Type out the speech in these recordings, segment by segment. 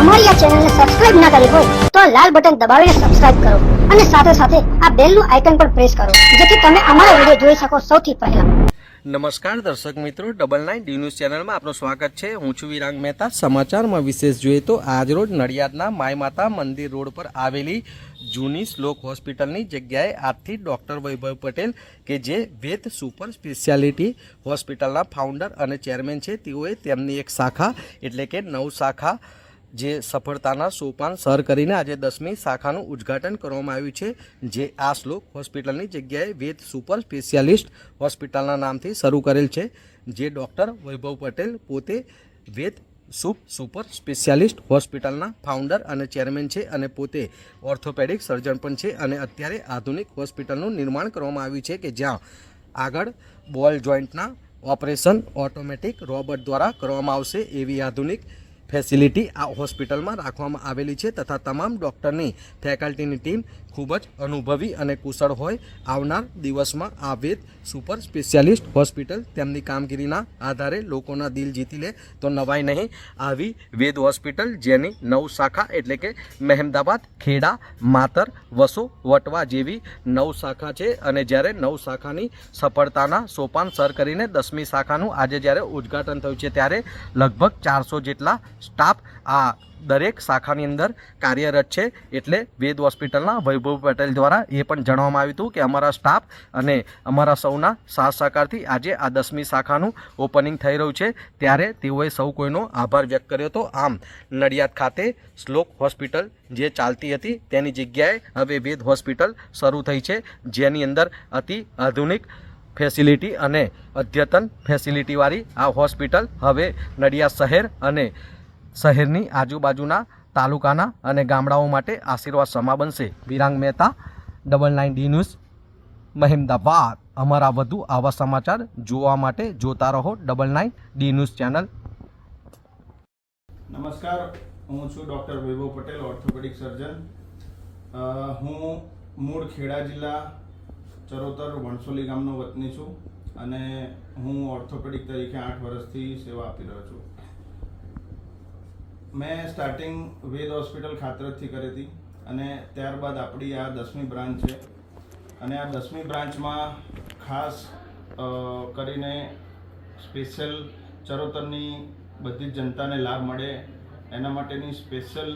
અમારી આ ચેનલને સબસ્ક્રાઇબ ના કરી હોય તો આ લાલ બટન દબાવીને સબસ્ક્રાઇબ કરો અને સાથે સાથે આ બેલનું આઇકન પણ પ્રેસ કરો, જેથી તમે અમારા વીડિયો જોઈ શકો સૌથી પહેલા. નમસ્કાર દર્શક મિત્રો, ડબલ નાઇન ડી ન્યૂઝ ચેનલમાં આપનું સ્વાગત છે. હું છું વિરાંગ મહેતા. સમાચારમાં વિશેષ જોઈએ તો આજરોજ નડિયાદના માય માતા મંદિર રોડ પર આવેલી જૂની શ્લોક હોસ્પિટલની જગ્યાએ આજથી ડૉક્ટર વૈભવ પટેલ કે જે વેદ સુપર સ્પેશિયાલિટી હોસ્પિટલના ફાઉન્ડર અને ચેરમેન છે, તેઓએ તેમની એક શાખા, એટલે કે નવ શાખા જે સફળતાના સોપાન સર કરીને આજે દસમી શાખાનું ઉદ્ઘાટન કરવામાં આવ્યું છે, જે આ શ્લોક હોસ્પિટલની જગ્યાએ વેદ સુપર સ્પેશિયાલિસ્ટ હોસ્પિટલના નામથી શરૂ કરેલ છે, જે ડૉક્ટર વૈભવ પટેલ પોતે વેદ સુપ સુપર સ્પેશિયાલિસ્ટ હોસ્પિટલના ફાઉન્ડર અને ચેરમેન છે અને પોતે ઓર્થોપેડિક સર્જન પણ છે અને અત્યારે આધુનિક હોસ્પિટલનું નિર્માણ કરવામાં આવ્યું છે કે જ્યાં આગળ બોલ જોઈન્ટના ઓપરેશન ઓટોમેટિક રોબોટ દ્વારા કરવામાં આવશે એવી આધુનિક ફેસિલિટી આ હોસ્પિટલમાં રાખવામાં આવેલી છે તથા તમામ ડૉક્ટરની ફેકલ્ટીની ટીમ ખૂબ જ અનુભવી અને કુશળ હોય આવનાર દિવસમાં આ વેદ સુપર સ્પેશિયાલિસ્ટ હોસ્પિટલ તેમની કામગીરીના આધારે લોકોના દિલ જીતી લે તો નવાઈ નહીં આવી વેદ હોસ્પિટલ જેની નવ શાખા એટલે કે મહેમદાબાદ, ખેડા, માતર, વસો, વટવા જેવી નવ શાખા છે અને જ્યારે નવ શાખાની સફળતાના સોપાન સર કરીને દસમી શાખાનું આજે જ્યારે ઉદ્ઘાટન થયું છે ત્યારે લગભગ ચારસો જેટલા સ્ટાફ આ દરેક શાખાની અંદર કાર્યરત છે એટલે વેદ હોસ્પિટલના વૈભવ પટેલ દ્વારા એ પણ જણાવવામાં આવ્યું હતું કે અમારા સ્ટાફ અને અમારા સૌના સાથ સહકારથી આજે આ દસમી શાખાનું ઓપનિંગ થઈ રહ્યું છે. ત્યારે તેઓએ સૌ કોઈનો આભાર વ્યક્ત કર્યો હતો. આમ, નડિયાદ ખાતે શ્લોક હોસ્પિટલ જે ચાલતી હતી તેની જગ્યાએ હવે વેદ હોસ્પિટલ શરૂ થઈ છે. જેની અંદર અતિ આધુનિક ફેસિલિટી અને અદ્યતન ફેસિલિટીવાળી આ હોસ્પિટલ હવે નડિયાદ શહેર અને શહેરની આજુબાજુના તાલુકાના અને ગામડાઓ માટે આશીર્વાદ સમા બનશે. Virang Mehta, double nine D news, Mehmedabad. અમારા વધુ આવા સમાચાર જોવા માટે જોતા રહો double nine D news channel. નમસ્કાર, હું છું doctor Vaibhav Patel orthopaedic surgeon હું મૂળ ખેડા જિલ્લા ચરોતર વણસોલી ગામનો વતની છું અને હું ઓર્થોપેડિક તરીકે આઠ વર્ષથી સેવા આપી રહ્યો છું. મેં સ્ટાર્ટિંગ વેદ હોસ્પિટલ ખાતરથી કરી હતી અને ત્યારબાદ આપણી આ દસમી બ્રાન્ચ છે. અને આ દસમી બ્રાન્ચમાં ખાસ કરીને સ્પેશિયલ ચરોતરની બધી જ જનતાને લાભ મળે. એના માટેની સ્પેશિયલ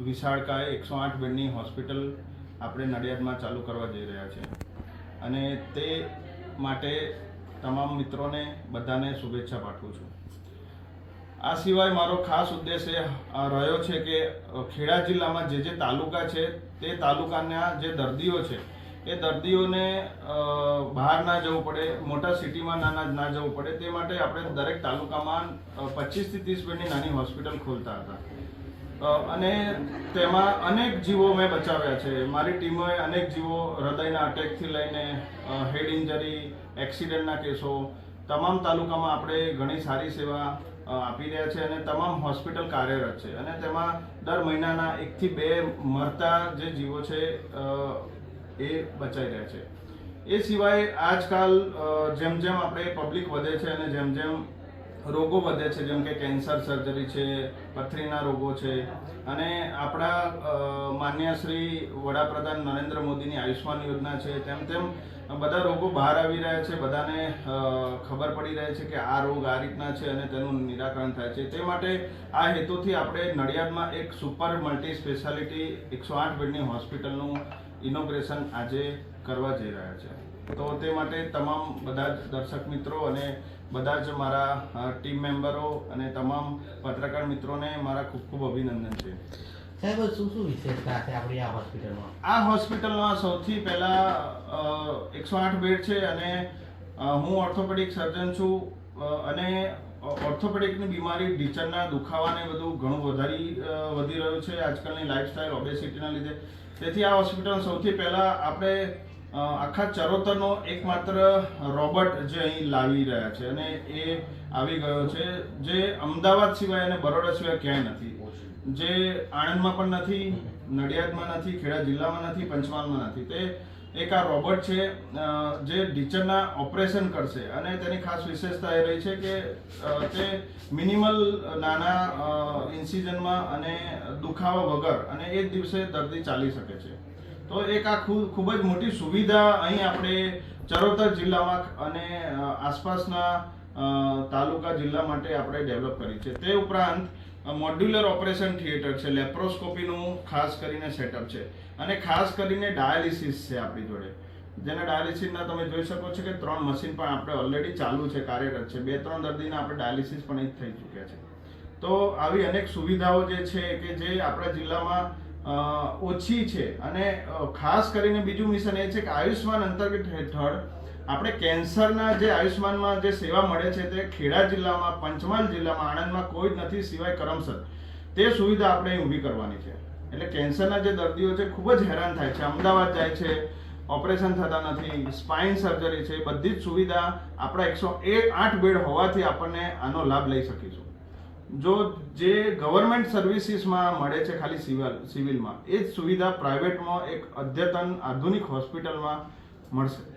વિશાળકાય એકસો આઠ બેડની હોસ્પિટલ આપણે નડિયાદમાં ચાલુ કરવા જઈ રહ્યા છે અને તે માટે તમામ મિત્રોને બધાને શુભેચ્છા પાઠવું છું. આ સિવાય મારો ખાસ ઉદ્દેશ એ રહ્યો છે કે ખેડા જિલ્લામાં જે જે તાલુકા છે, તે તાલુકાના જે દર્દીઓ છે, એ દર્દીઓને બહાર ના જવું પડે, મોટા સિટીમાં નાના, ના- જવું પડે, તે માટે આપણે દરેક તાલુકામાં પચીસથી ત્રીસ બેડની નાની હોસ્પિટલ ખોલતા હતા. અને તેમાં અનેક જીવો મેં બચાવ્યા છે. મારી ટીમોએ અનેક જીવો હૃદયના અટેકથી લઈને હેડ ઇન્જરી એક્સિડન્ટના કેસો, તમામ તાલુકામાં આપણે ઘણી સારી સેવા આપી રહ્યા છે અને તમામ હોસ્પિટલ કાર્યરત છે. અને તેમાં દર મહિનાના એકથી બે મરતા જે જીવો છે એ બચાઈ રહ્યા છે. એ સિવાય આજકાલ જેમ જેમ આપણે પબ્લિક વધે છે અને જેમ જેમ રોગો વધે છે, જેમ કે કેન્સર સર્જરી છે, પથરીના રોગો છે. અને આપણા માન્ય શ્રી વડાપ્રધાન નરેન્દ્ર મોદીની આયુષ્માન યોજના છે, તેમ તેમ બધા રોગો બહાર આવી રહ્યા છે. બધાને ખબર પડી રહી છે કે આ રોગ આ રીતના છે અને તેનું નિરાકરણ થાય છે. તે માટે આ હેતુથી આપણે નડિયાદમાં એક સુપર મલ્ટી સ્પેશિયાલિટી એકસો આઠ બેડની હોસ્પિટલનું ઇનોગ્રેશન આજે કરવા જઈ રહ્યા છે. તો તે માટે તમામ બધા જ દર્શક મિત્રો અને બધા જ મારા ટીમ મેમ્બરો અને તમામ પત્રકાર મિત્રોને મારા ખૂબ ખૂબ અભિનંદન છે. સાહેબ શું શું વિશેષતા છે આપણી આ હોસ્પિટલમાં? આ હોસ્પિટલમાં સૌથી પહેલાં એકસો આઠ બેડ છે અને હું ઓર્થોપેડિક સર્જન છું અને ઓર્થોપેડિકની બીમારી ઢીચરના દુખાવાને બધું ઘણું વધારી વધી રહ્યું છે આજકાલની લાઈફસ્ટાઈલ ઓબેસિટીના લીધે. તેથી આ હોસ્પિટલ સૌથી પહેલાં આપણે આખા ચરોતરનો એકમાત્ર રોબોટ જે અહીં લાવી રહ્યા છે અને એ આવી ગયો છે, જે અમદાવાદ સિવાય અને બરોડા સિવાય ક્યાંય નથી. જે આણંદમાં પણ નથી, નડિયાદમાં નથી, ખેડા જિલ્લામાં નથી, પંચમહાલમાં નથી. તે એક આ રોબોટ છે જે ટીચરના ઓપરેશન કરશે અને તેની ખાસ વિશેષતા એ રહી છે કે તે મિનિમલ નાના ઇન્સિઝનમાં અને દુખાવા વગર અને એ જ દિવસે દર્દી ચાલી શકે છે. તો એક આ ખૂબ જ મોટી સુવિધા અહીં આપણે ચરોતર જિલ્લામાં અને આસપાસના તાલુકા જિલ્લા માટે આપણે ડેવલપ કરી છે. તે ઉપરાંત મોડ્યુલર ઓપરેશન થિયેટર છે, લેપ્રોસ્કોપીનું ખાસ કરીને સેટઅપ છે. અને ખાસ કરીને ડાયાલિસિસ છે આપણી જોડે. જેના ડાયાલિસિસના તમે જોઈ શકો છો કે ત્રણ મશીન પણ આપણે ઓલરેડી ચાલુ છે, કાર્યરત છે. બે, ત્રણ દર્દીના આપણે ડાયાલિસિસ પણ થઈ ચૂક્યા છે. તો આવી અનેક સુવિધાઓ જે છે કે જે આપણા જિલ્લામાં ઓછી છે. અને ખાસ કરીને બીજું મિશન એ છે કે આયુષ્માન અંતર્ગત હેઠળ આપણે કેન્સરના જે આયુષ્માનમાં જે સેવા મળે છે તે ખેડા જિલ્લામાં, પંચમહાલ જિલ્લામાં આણંદમાં કોઈ જ નથી સિવાય કરમસદ. તે સુવિધા આપણે અહીં ઊભી કરવાની છે. એટલે કેન્સરના જે દર્દીઓ છે ખૂબ જ હેરાન થાય છે. અમદાવાદ જાય છે, ઓપરેશન થતા નથી, સ્પાઇન સર્જરી છે, બધી જ સુવિધા આપણા એકસો એક આઠ બેડ હોવાથી આપણને આનો લાભ લઈ શકીશું. જો જે ગવર્મેન્ટ સર્વિસીસમાં મળે છે ખાલી સિવિલ સિવિલમાં એ જ સુવિધા પ્રાઇવેટમાં એક અદ્યતન આધુનિક હોસ્પિટલમાં મળશે.